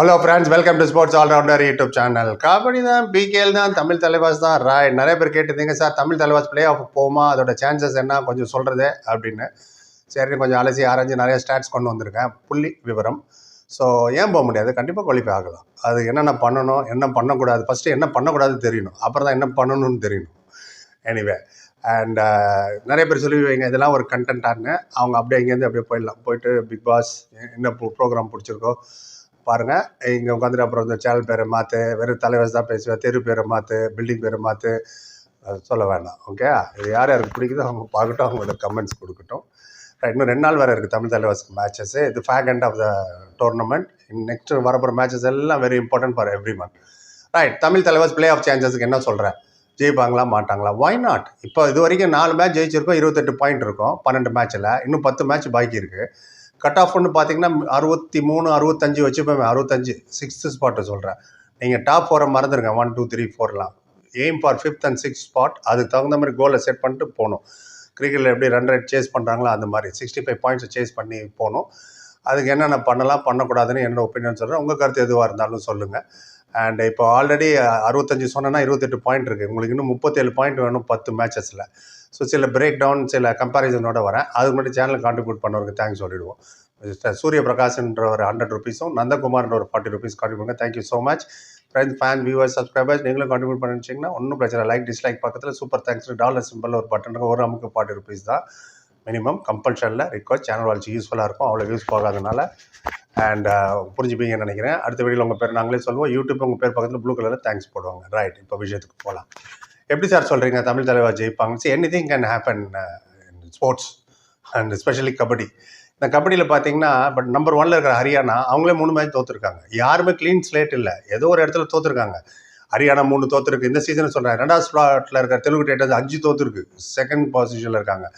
Hello friends welcome to sports all-rounder YouTube channel kabaddi தான் PKL தான் தமிழ் தலைவாஸ் தான். ராய் நிறைய பேர் கேட்டிருந்தீங்க sir Tamil Thalaivas play off போமா அதோட சான்சஸ் என்ன? கொஞ்சம் சொல்கிறது அப்படின்னு. சரி கொஞ்சம் அலசி ஆராய்ஞ்சு நிறைய ஸ்டாட்ஸ் கொண்டு வந்திருக்கேன். புள்ளி விவரம். ஸோ ஏன் போக முடியாது? கண்டிப்பாக குவாலிஃபை ஆகலாம். அது என்னென்ன பண்ணணும் என்ன பண்ணக்கூடாது? ஃபஸ்ட்டு என்ன பண்ணக்கூடாது தெரியணும். அப்புறம் தான் என்ன பண்ணணும்னு தெரியணும். எனிவே அண்ட் uh, நிறைய பேர் சொல்லி வைங்க இதெல்லாம் ஒரு கண்டென்ட்டானு அவங்க அப்படியே இங்கேருந்து அப்படியே போயிடலாம். போயிட்டு பிக் பாஸ் என்ன ப்ரோக்ராம் பிடிச்சிருக்கோ பாருங்கள் இங்கே உட்காந்துட்டு அப்புறம் இந்த சேனல் பேரை மாற்று வெறும் தலைவர் தான் பேசுவேன் தெரு பேரை மாற்று பில்டிங் பேரை மாற்று சொல்ல வேண்டாம் ஓகே இது யார் யாருக்கு பிடிக்குதோ அவங்க பார்க்கட்டும் அவங்களோட கமெண்ட்ஸ் கொடுக்கட்டும். இன்னும் ரெண்டு நாள் வேறு இருக்குது தமிழ் தலைவாஸ்க்கு மேட்சஸ் இது fag end of the tournament next வரப்போகிற மேட்சஸ் எல்லாம் very important for every month right Tamil Thalaivas play off சேஞ்சஸ்க்கு என்ன சொல்கிறேன் ஜெயிப்பாங்களா மாட்டாங்களா? ஒய் நாட் இப்போ இது வரைக்கும் நாலு மேட்ச் ஜெயிச்சிருக்கோம் இருபத்தெட்டு பாயிண்ட் இருக்கும் பன்னெண்டு மேட்ச்சில் இன்னும் பத்து மேட்ச் பாக்கி இருக்குது கட் ஆஃப்னு பார்த்தீங்கன்னா அறுபத்தி மூணு அறுபத்தஞ்சு வச்சுப்போமே அறுபத்தஞ்சு சிக்ஸ்த்து ஸ்பாட்டை சொல்கிறேன் நீங்கள் டாப் ஃபோரை மறந்துடுங்க one two three ஃபோர்லாம் aim for fifth and six spot அதுக்கு தகுந்த மாதிரி கோலை செட் பண்ணிட்டு போகணும். கிரிக்கெட்டில் எப்படி ரன் ரேட் சேஸ் பண்ணுறாங்களோ அந்த மாதிரி. சிக்ஸ்டி ஃபைவ் பாயிண்ட்ஸை சேஸ் பண்ணி போகணும். அதுக்கு என்னென்ன பண்ணலாம் பண்ணக்கூடாதுன்னு என்னோட ஒப்பீனியன் சொல்கிறேன் உங்கள் கருத்து எதுவாக இருந்தாலும் சொல்லுங்கள் அண்ட் இப்போ ஆல்ரெடி அறுபத்தஞ்சு சொன்னேன்னா இருபத்தெட்டு பாயிண்ட் இருக்குது உங்களுக்கு இன்னும் முப்பத்தேழு பாயிண்ட் வேணும் பத்து மேட்சஸில் ஸோ சில பிரேக் டவுன் சில கம்பேரிசனோட வரேன். அதுக்கு மட்டும் சேனலுக்கு கான்ட்ரிபியூட் பண்ணவருக்கு தேங்க்ஸ் சொல்லிடுவோம். சூரிய பிரகாஷ்ன்ற ஒரு ஹண்ட்ரட் ருபீஸும் நந்தகுமார்ன்ற ஒரு ஃபார்ட்டி ருபீஸ் கான்ட்ரிபியூட் பண்ணுங்க thank you so much friends fan viewers subscribers நீங்களும் கான்ட்ரிபியூட் பண்ணிச்சிங்கன்னா ஒன்றும் பிரச்சனை லைக் டிஸ்லைக் பக்கத்தில் சூப்பர் தேங்க்ஸ் டாலர் சிம்பிள் ஒரு பட்டன் ஒரு அமுக்கு ஃபார்ட்டி ருபீஸ் தான். மினிமம் கம்பல்ஷனில் ரிக்வஸ்ட் சேனல் வாழ்ச்சி யூஸ்ஃபுல்லாக இருக்கும். அவ்வளோ யூஸ் போகாதனால அண்ட் uh, புரிஞ்சுப்பீங்கன்னு நினைக்கிறேன். அடுத்த வீடியோவில் உங்கள் பேர் நாங்களே சொல்லுவோம். யூடியூப் உங்கள் பேர் பக்கத்தில் ப்ளூ கலரில் தேங்க்ஸ் போடுவாங்க. ரைட் இப்போ விஷயத்துக்கு போகலாம். எப்படி சார் சொல்கிறீங்க தமிழ் தலைவர் ஜெயிப்பாங்க any thing can happen sports and specially kabaddi. இந்த கபடியில் பார்த்தீங்கன்னா பட் நம்பர் ஒன்ல இருக்கிற ஹரியானா அவங்களே மூணு மேட்ச் தோத்துருக்காங்க. யாருமே க்ளீன் ஸ்லேட் இல்லை. ஏதோ ஒரு இடத்துல தோத்துருக்காங்க. ஹரியானா மூணு தோத்துருக்கு. இந்த சீசன் சொல்கிறேன் ரெண்டாவது ஸ்லாட்டில் இருக்கிற தெலுங்கு டேட்டர்ஸ் அஞ்சு தோத்துருக்கு. செகண்ட் பொசிஷனில் இருக்காங்க.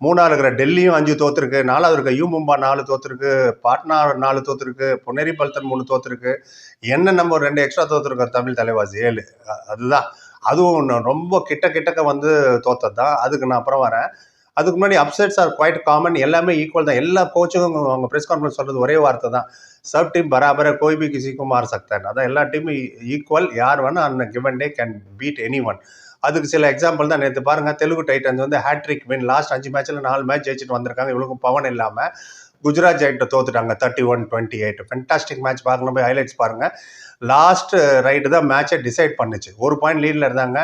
மூணாவது இருக்கிற டெல்லியும் அஞ்சு தோத்துருக்கு. நாலாவது இருக்கிற யூ மும்பா நாலு தோத்துருக்கு. பாட்னா நாலு தோத்துருக்கு. பொன்னேரி பல்தன் மூணு தோத்துருக்கு. என்ன நம்ம ஒரு ரெண்டு எக்ஸ்ட்ரா தோத்துருக்கோம் தமிழ் தலைவாசி ஏழு. அதுதான். அதுவும் ரொம்ப கிட்ட கிட்டக்க வந்து தோத்தது தான் அதுக்கு நான் அப்புறம் வரேன். அதுக்கு முன்னாடி அப்செட்ஸ் ஆர் குவைட் காமன் எல்லாமே ஈக்குவல் தான். எல்லா கோச்சும் அவங்க ப்ரெஸ் கான்ஃபரன்ஸ் சொல்றது ஒரே வார்த்தை தான் சப் டீம் பராபர கோய் பி கிசிக்கும் சக்தன் அதான் எல்லா டீமும் ஈக்குவல் யார் வேணும் அந்த given day can beat any one அதுக்கு சில எக்ஸாம்பிள் தான் நேற்று பாருங்கள் தெலுங்கு டைட்டன்ஸ் வந்து ஹேட்ரிக் வின் லாஸ்ட் அஞ்சு மேட்ச்சில் நாலு மேட்ச் ஜெயிச்சுட்டு வந்திருக்காங்க. இவ்வளோக்கும் பவன் இல்லாமல் குஜராத் ஜெயிண்ட்டை தோத்துட்டாங்க thirty one twenty eight fantastic match பார்க்கணும் போய் ஹைலைட்ஸ் பாருங்க. லாஸ்ட் ரைட்டு தான் மேட்சை டிசைட் பண்ணுச்சு. ஒரு பாயிண்ட் லீடில் இருந்தாங்க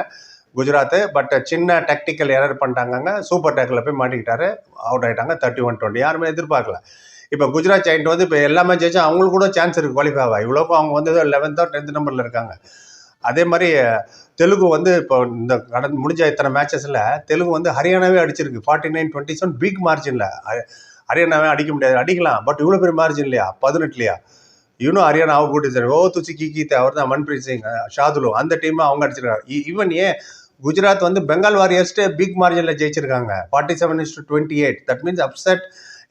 குஜராத் பட் சின்ன டெக்டிக்கல் எரர் பண்ணிட்டாங்க சூப்பர் டேக்கில் போய் மாட்டிக்கிட்டாரு. அவுட் ஆகிட்டாங்க தேர்ட்டி ஒன் டுவெண்ட்டி யாருமே எதிர்பார்க்கல. இப்போ குஜராத் ஜெயின்ட் வந்து இப்போ எல்லாமே ஜெயிச்சா அவங்களுக்கு கூட சான்ஸ் இருக்குது குவாலிஃபை ஆக. இவ்வளோக்கும் அவங்க வந்து லெவன்த்தோ டென்த் நம்பரில் இருக்காங்க. அதே மாதிரி தெலுங்கு வந்து இப்போ இந்த கடந்த முடிஞ்ச இத்தனை மேட்சஸில் தெலுங்கு வந்து ஹரியானாவே அடிச்சிருக்கு. Forty nine twenty seven big margin ஹரியானாவே அடிக்க முடியாது. அடிக்கலாம். பட் இவ்வளோ பெரிய மார்ஜின் இல்லையா? பதினெட்டுலையா? இன்னும் ஹரியானா அவங்க கூட்டி சார் ஓ துச்சி கீகீத் அவர் தான் மன்பிரீத் சிங் ஷாதுலு. அந்த டீமை அவங்க அடிச்சிருக்காங்க. ஈவன் ஏன் குஜராத் வந்து பெங்கால் வாரியர்ஸ்ட்டு பிக் மார்ஜினில் ஜெயிச்சிருக்காங்க. Forty seven is twenty eight that means upset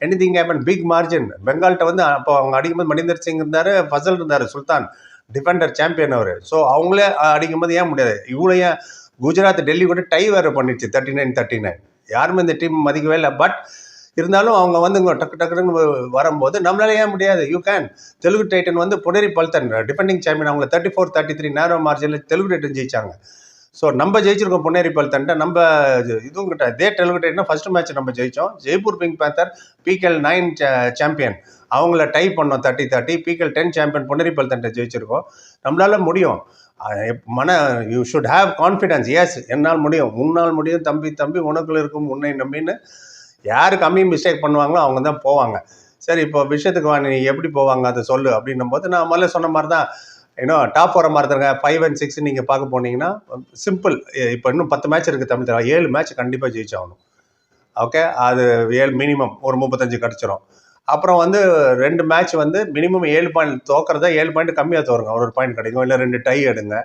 any thing happen big margin பெங்கால்கிட்ட வந்து அப்போ அவங்க அடிக்கும்போது மணிந்தர் சிங் இருந்தார் ஃபசல் இருந்தார் சுல்தான். டிஃபெண்டர் சாம்பியன் அவர். ஸோ அவங்களே அடிக்கும்போது ஏன் முடியாது? இவ்வளோ ஏன் குஜராத் டெல்லி கூட டை வேறு பண்ணிடுச்சு. தேர்ட்டி நைன் தேர்ட்டி நைன் யாருமே இந்த டீம் மதிக்கவே இல்லை. பட் இருந்தாலும் அவங்க வந்து இங்கே டக்கு டக்குன்னு வரும்போது நம்மளால ஏன் முடியாது? யூ கேன் தெலுங்கு டைட்டன் வந்து புனேரி பல்தன். டிஃபெண்டிங் சாம்பியன் அவங்க thirty four thirty three narrow மார்ஜினில் Telugu Titan ஜெயிச்சாங்க. ஸோ நம்ம ஜெயிச்சிருக்கோம் புனேரி பல்தன்ட்ட நம்ம இதுவும் கிட்ட இதே தெலுங்கு டைட்டன் ஃபர்ஸ்ட் மேட்ச் நம்ம ஜெயிச்சோம். Jaipur pink panther PKL nine champion அவங்கள டை பண்ணோம் thirty thirty PKL ten champion Puneri பல்தன்ட்ட ஜெயிச்சிருக்கோம். நம்மளால முடியும். மன you should have confidence yes என்னால் முடியும். முன்னால் முடியும் தம்பி தம்பி உனக்குள்ள இருக்கும் உன்னை நம்பின்னு யார் கம்மி மிஸ்டேக் பண்ணுவாங்களோ அவங்க தான் போவாங்க. சரி இப்போ விஷயத்துக்கு வா நீ எப்படி போவாங்க? அதை சொல்லு அப்படின்னும் போது நான் முதல்ல சொன்ன மாதிரி தான் இன்னும் டாப் போகிற மாதிரி தாங்க ஃபைவ் அண்ட் சிக்ஸ் நீங்கள் பார்க்க போனீங்கன்னா சிம்பிள் இப்போ இன்னும் பத்து மேட்ச் இருக்குது தமிழ் தலைவர் ஏழு மேட்ச் கண்டிப்பாக ஜெயிச்சாகணும். ஓகே அது ஏழு மினிமம் ஒரு முப்பத்தஞ்சு கிடச்சிரும். அப்புறம் வந்து ரெண்டு மேட்ச் வந்து மினிமம் ஏழு பாயிண்ட் தோக்கிறதா ஏழு பாயிண்ட் கம்மியாக தோறுங்க ஒரு பாயிண்ட் கிடைக்கும். இல்லை ரெண்டு டை எடுங்க.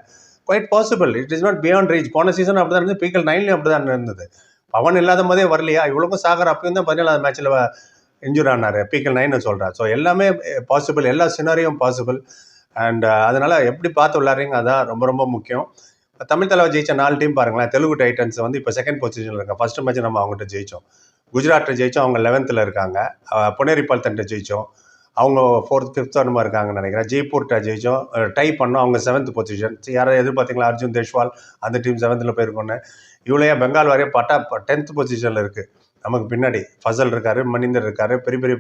Quite possible it is not beyond reach போன சீசன் அப்படி தான் இருந்தது பீக்கல் நைன்லேயும் அப்படி தான் இருந்தது. பவன் இல்லாத போதே வரலையா? இவ்வளோக்கும் சாகர் அப்பயும் தான் பதினேழாவது மேட்ச்சில் இன்ஜூர் ஆனார். பீக்கல் நைன்னு சொல்கிறார் ஸோ எல்லாமே பாசிபிள் எல்லா சினாரியும் பாசிபிள் அண்ட் அதனால் எப்படி பார்த்து விளாட்றீங்க அதான் ரொம்ப ரொம்ப முக்கியம். தமிழ் தலைவர் ஜெயிச்ச நாலு டீம் பாருங்களேன். தெலுங்கு டைட்டன்ஸ் வந்து இப்போ செகண்ட் பொசிஷனில் இருக்காங்க. ஃபர்ஸ்ட் மேட்ச் நம்ம அவங்ககிட்ட ஜெயிச்சோம். குஜராத்தில் ஜெயிச்சோம். அவங்க லெவன்த்தில் இருக்காங்க. அஹ் புனேரி பல்தன்ட்ட ஜெயிச்சோம். அவங்க ஃபோர்த் ஃபிஃப்த் அந்த மாதிரி இருக்காங்கன்னு நினைக்கிறேன். ஜெய்ப்பூர் ஜெயிச்சோம். டை பண்ணோம். அவங்க செவன்த் பொசிஷன் யாராவது எதிர்பார்த்தீங்களா? அர்ஜுன் தேஷ்வால் அந்த டீம் செவன்த்தில் போயிருக்கோன்னு இவ்வளோ பெங்கால் வரையும் பட்டா டென்த் பொசிஷனில் இருக்குது நமக்கு பின்னாடி ஃபசல் இருக்காரு மணிந்தர் இருக்காரு பெரிய பெரிய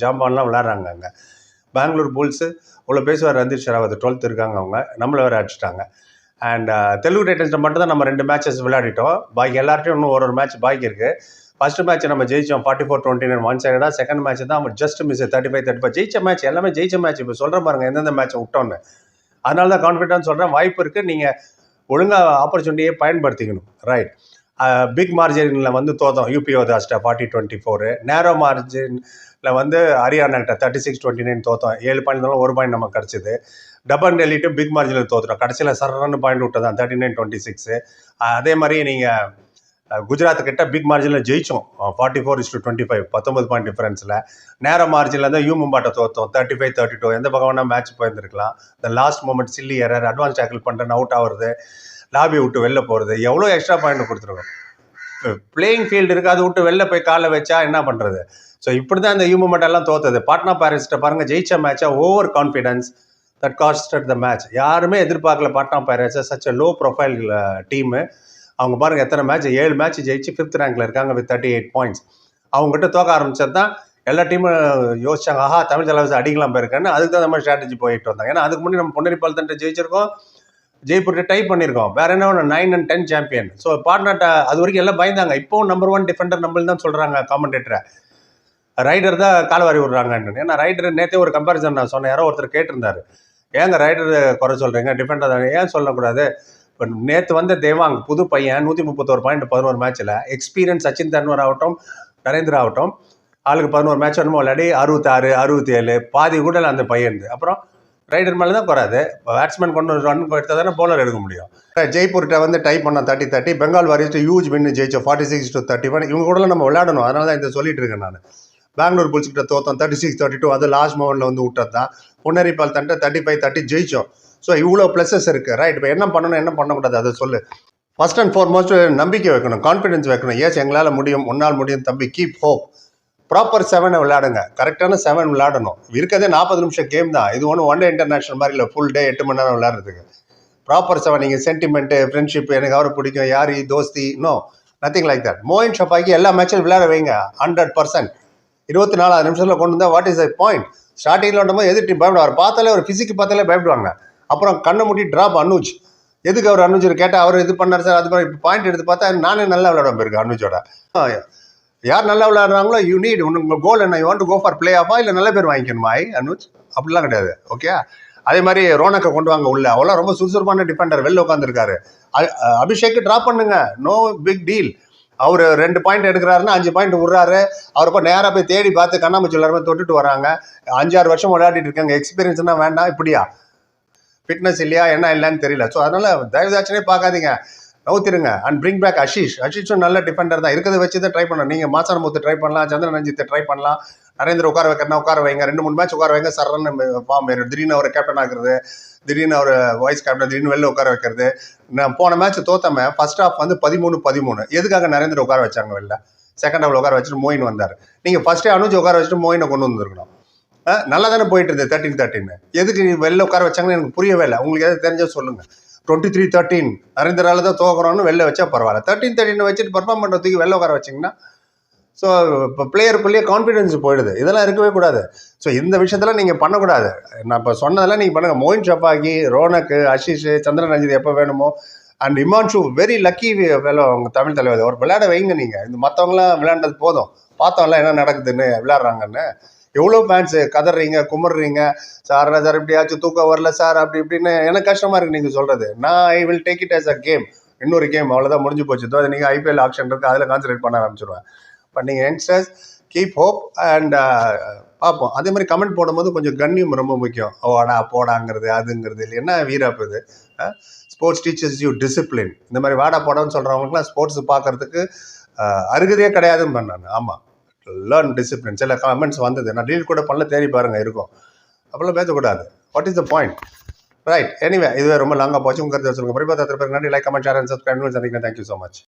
ஜாம்பான்லாம் விளாட்றாங்க அங்கே. பெங்களூர் பூல்ஸு இவ்வளோ பேசுவார் ரந்தீர் ஷெராவத். டுவெல்த் இருக்காங்க அவங்க. நம்மளை வேறு அடிச்சிட்டாங்க. அண்ட் தெலுங்கு டைட்டன்ஸில் மட்டும் தான் நம்ம ரெண்டு மேட்சஸ் விளையாடிட்டோம். பாக்கி எல்லார்ட்டையும் இன்னும் ஒரு ஒரு மேட்ச் பாக்கி இருக்குது ஃபர்ஸ்ட் மேட்ச் நம்ம ஜெயிச்சோம் forty four twenty nine one சைடா செகண்ட் மேட்ச் தான் நம்ம just miss thirty five thirty five ஜெயிச்ச மேட்ச் எல்லாமே ஜெயிச்ச மேட்ச் இப்போ சொல்கிற பாருங்க எந்தெந்த மேட்ச் விட்டோன்னு. அதனால தான் கான்ஃபிடன்ஸ் சொல்கிறேன் வாய்ப்பு இருக்குது நீங்கள் ஒழுங்காக ஆப்பர்ச்சுனிட்டியை பயன்படுத்திக்கணும். ரைட் பிக் மார்ஜினில் வந்து தோத்தோம். யூபிஓ தாஸ்ட்டை ஃபார்ட்டி டுவெண்ட்டி ஃபோரு நேரோ மார்ஜினில் வந்து ஹரியானாக்கிட்ட தேர்ட்டி சிக்ஸ் டுவெண்ட்டி நைன் தோத்தோம். ஏழு பாயிண்ட் இருந்தாலும் ஒரு பாயிண்ட் நமக்கு கிடச்சிது. டபன் டெல்லிட்டு பிக் மார்ஜினில் தோற்றுறோம் கடைசியில் சரன்னு பாயிண்ட் விட்டதான் தேர்ட்டி நைன் டுவெண்ட்டி சிக்ஸு அதே மாதிரி நீங்கள் குஜராத் கிட்ட பிக் மார்ஜினில் ஜெயிச்சோம். Forty four is to twenty five பத்தொன்பது பாயிண்ட் டிஃபரன்ஸில் நேர மார்ஜினில் தான் யூ மும்பாட்டை தோத்தோம். தேர்ட்டி ஃபைவ் தேர்ட்டி டூ எந்த பக்கம் வேணால் மேட்ச் போயிருந்துருக்கலாம். இந்த last moment silly error advance tackle பண்ணுறேன் அவுட் ஆகுறது. லாபி விட்டு வெளில போகிறது எவ்வளோ எக்ஸ்ட்ரா பாயிண்ட் கொடுத்துருக்கோம். பிளேயிங் ஃபீல்டு இருக்குது அதை விட்டு வெளில போய் காலை வச்சா என்ன பண்ணுறது ஸோ இப்படி தான் இந்த யூ மூமெண்ட் எல்லாம் தோத்தது. பாட்னா பாரிஸ்ட்டை பாருங்கள் ஜெயிச்ச மேட்சா over confidence that costed the match யாருமே எதிர்பார்க்கல பாட்னா பைரட்ஸை சச் லோ ப்ரொஃபைல் டீமு அவங்க பாருங்க எத்தனை மேட்ச் ஏழு மேட்ச் ஜெயிச்சு ஃபிஃப்த் ரேங்க்ல இருக்காங்க வித் தேர்ட்டி எயிட் பாயிண்ட்ஸ் அவங்ககிட்ட தோக்க ஆரம்பிச்சது தான் எல்லா டீமும் யோசிச்சாங்க ஆஹா தமிழ் தலைவசம் அடிக்கலாம் போயிருக்கேன்னு அதுக்கு தான் நம்ம ஸ்ட்ராட்டஜி போயிட்டு வந்தாங்க. ஏன்னா அதுக்கு முன்னாடி நம்ம பொன்னரி பாலத்தன்ட்ட ஜெயிச்சிருக்கோம் ஜெய்ப்பூர்கிட்ட டை பண்ணியிருக்கோம். வேற என்ன ஒன்று nine and ten champion so பார்ட்னர்ட்ட அது வரைக்கும் எல்லாம் பயந்தாங்க. இப்போவும் நம்பர் ஒன் டிஃபெண்டர் நம்மள் தான் சொல்கிறாங்க காமெண்டேட்டரை ரைடர் தான் காலவாரி விடுறாங்கன்னு. ஏன்னா ரைடர் நேற்றே ஒரு கம்பேரிசன் நான் சொன்னேன். யாரோ ஒருத்தர் கேட்டிருந்தாரு. ஏங்க ரைடர் குறை சொல்கிறீங்க டிஃபெண்டர் தான்? ஏன் சொல்லக்கூடாது? இப்போ நேற்று வந்த தேவாங் புது பையன் நூற்றி முப்பத்தோரு பாயிண்ட் பதினோரு மேட்ச்சில் எக்ஸ்பீரியன்ஸ் சச்சின் தன்வர் ஆகட்டும் நரேந்திரா ஆகட்டும் ஆளுக்கு பதினோரு மேட்ச் என்னமோ விளையாடி அறுபத்தாறு அறுபத்தி ஏழு பாதி கூட அந்த பையன் அப்புறம் ரைடர் மேலே தான் குறாது பேட்ஸ்மேன் கொண்டு ரன் எடுத்தால் தானே போலர் எடுக்க முடியும். ஜெய்ப்பூர்கிட்ட வந்து டைப் பண்ணோம் thirty thirty Bengal Warriors huge win ஜெயிச்சோம் forty six to thirty one இவங்க கூட நம்ம விளையாடணும். அதனால தான் இதை சொல்லிட்டு இருக்கேன் நான். பெங்களூர் புல்ஸ் கிட்ட தோத்தோம் தேர்ட்டி சிக்ஸ் தேர்ட்டி டூ அது லாஸ்ட் மோமெண்ட்ல வந்து விட்டது தான் பொன்னேரி தண்டை தேர்ட்டி ஃபைவ் தேர்ட்டி ஜெயிச்சோம். ஸோ இவ்வளோ ப்ளஸஸ் இருக்குது ரைட் இப்போ என்ன பண்ணணும் என்ன பண்ணக்கூடாது? அதை சொல்லு. ஃபஸ்ட் அண்ட் ஃபார்மோஸ்ட் நம்பிக்கை வைக்கணும் கான்ஃபிடென்ஸ் வைக்கணும். ஏஸ் எங்களால் முடியும் உன்னால் முடியும் தம்பி. கீப் ஹோப் ப்ராப்பர் செவனை விளையாடுங்க. கரெக்டான செவன் விளையாடணும். இருக்கதே நாற்பது நிமிஷம் கேம் தான். இது ஒன்றும் ஒன் டே இன்டர்நேஷனல் மாதிரி இல்லை ஃபுல் டே எட்டு மணி நேரம் விளையாடுறதுக்கு. ப்ராப்பர் செவன் நீங்கள் சென்டிமெண்ட்டு ஃப்ரெண்ட்ஷிப் எனக்கு அவரை பிடிக்கும் யாரி Dosti no nothing like that Moein Shafaghi எல்லா மேட்சும் விளையாட வைங்க ஹண்ட்ரட் பர்சன்ட் இருபத்தி நாலாவது நிமிஷத்தில் கொண்டு வந்தால் வாட் இஸ் த பாயிண்ட் ஸ்டார்டிங்கில் விடும்போது எதிர் பயப்படுவார் பார்த்தாலே ஒரு ஃபிசிக்கு பார்த்தாலே பயப்படுவாங்க. அப்புறம் கண்ணை மூடி ட்ராப் அனுஜ். எதுக்கு அவர் அனுஜர் கேட்டால் அவர் இது பண்ணார் சார் அது மாதிரி பாயிண்ட் எடுத்து பார்த்தா நானே நல்லா விளையாடுவேன் போயிருக்கு அனுஜோட. யார் நல்லா விளையாடுறாங்களோ யூ நீட் உங்க கோல் என்ன? You want go for play ஆஃபா இல்லை நல்ல பேர் வாங்கிக்கணுமா அனுஜ்? அப்படிலாம் கிடையாது ஓகே அதே மாதிரி ரோனக்கை கொண்டு வாங்க உள்ள. அவ்வளோ ரொம்ப சுறுசுறுப்பான டிஃபெண்டர் வெளில உட்காந்துருக்காரு அபிஷேக்கு ட்ராப் பண்ணுங்க. நோ பிக் டீல் அவர் ரெண்டு பாயிண்ட் எடுக்கிறாருன்னா அஞ்சு பாயிண்ட் விடுறாரு. அவர் போய் நேராக போய் தேடி பார்த்து கண்ணாமூச்சி எல்லாருமே தொட்டுட்டு வராங்க. அஞ்சாறு வருஷம் விளையாடிட்டு இருக்காங்க. எக்ஸ்பீரியன்ஸ்னா வேண்டாம் இப்படியா? ஃபிட்னஸ் இல்லையா என்ன இல்லைன்னு தெரியல. ஸோ அதனால் தயவுதாச்சனே பார்க்காதீங்க. நவுத்திருங்க அண்ட் பிரிங் பேக் அஷீஷ் அஷீஷும் நல்ல டிஃபெண்டர் தான். இருக்கிறத வச்சு தான் ட்ரை பண்ணணும். நீங்கள் மாசானமுத்து ட்ரை பண்ணலாம் சந்திரன் ரஞ்சித்தை ட்ரை பண்ணலாம். நரேந்திர உட்கார வைக்கிறனா உட்கார வைங்க. ரெண்டு மூணு மேட்ச் உட்கார வைங்க. சரன்னு ஃபார்ம் திடீர்னு அவர் கேப்டன் ஆகுறது திடீர்னு அவர் வைஸ் கேப்டன் திடீர்னு வெளில உட்கார வைக்கிறது. நான் போன மேட்ச் தோத்தமே ஃபர்ஸ்ட் ஹாஃப் வந்து பதிமூணு பதிமூணு. எதுக்காக நரேந்திர உட்கார வச்சாங்க வெளில? செகண்ட் ஹாஃப்ல உட்கார வச்சுட்டு மோயின் வந்தார். நீங்கள் ஃபர்ஸ்டே அனுஜ் உட்கார வச்சுட்டு மோயினை கொண்டு வந்திருக்கணும். நல்லா தானே போயிட்டு இருந்தது தேர்ட்டின் தேர்ட்டின்னு எதுக்கு நீ வெளில உட்கார வச்சாங்கன்னு எனக்கு புரியவே இல்லை. உங்களுக்கு எதாவது தெரிஞ்சால் சொல்லுங்க. டுவெண்ட்டி த்ரீ தேர்ட்டின் நரேந்திரால தான் தோக்குறோம்னு வெளில வச்சா பரவாயில்ல. தேர்ட்டின் தேர்ட்டின் வச்சுட்டு பர்ஃபார்ம் பண்ணுறதுக்கு வெளில உட்கார வச்சிங்கன்னா ஸோ இப்போ பிளேயருக்குள்ளேயே கான்ஃபிடென்ஸ் போயிடுது. இதெல்லாம் இருக்கவே கூடாது. ஸோ இந்த விஷயத்தெல்லாம் நீங்கள் பண்ணக்கூடாது. நான் இப்போ சொன்னதெல்லாம் நீங்கள் பண்ணுங்கள் மோயின் ஷப்பாக்கி ரோனக்கு அஷிஷ் சந்திரன் ரஞ்சித் எப்போ வேணுமோ அண்ட் இமான்ஷு வெரி லக்கி வேலை உங்கள் தமிழ் தலைவர். ஒரு விளையாட வைங்க நீங்கள் இந்த மற்றவங்களாம் விளையாண்டது போதும். பார்த்தோம்ல என்ன நடக்குதுன்னு விளையாடுறாங்கன்னு. எவ்வளோ ஃபேன்ஸு கதறீங்க குமர்றீங்க சார் சார் இப்படியாச்சும் தூக்கம் வரல சார் அப்படி இப்படின்னு எனக்கு கஷ்டமாக இருக்குது நீங்கள் சொல்கிறது நான் I will take it as a game இன்னொரு கேம் அவ்வளோதான் முடிஞ்சு போச்சு. தோ நீங்கள் ஐபிஎல் ஆப்ஷன் இருக்குது அதில் கான்சன்ட்ரேட் பண்ண ஆரம்பிச்சிருவேன். பட் நீங்கள் யங்ஸ்டர்ஸ் கீப் ஹோப் அண்ட் பார்ப்போம். அதே மாதிரி கமெண்ட் போடும்போது கொஞ்சம் கண்ணியம் ரொம்ப முக்கியம். ஓடா போடாங்கிறது அதுங்கிறது இல்லை. என்ன வீராப்பு இது? ஸ்போர்ட்ஸ் டீச்சர்ஸ் யூ டிசிப்ளின் இந்த மாதிரி வாடா போடான்னு சொல்கிறவங்களுக்குலாம் ஸ்போர்ட்ஸ் பார்க்குறதுக்கு அருகதையே கிடையாதுன்னு பண்ணாங்க ஆமாம் லேர்ன் டிசிப்ளின் சில கமெண்ட்ஸ் வந்தது. நான் டீல் கூட பண்ணல தேடி பாருங்கள் இருக்கும். அப்போல்லாம் பேசக்கூடாது. What is the point right anyway இது ரொம்ப லாங்காக போச்சு. உங்கள் கருத்து சொல்லுங்க பரிபாத்திர பேருக்கு நன்றி. Like comment share and subscribe சந்திக்கிறேன். Thank you so much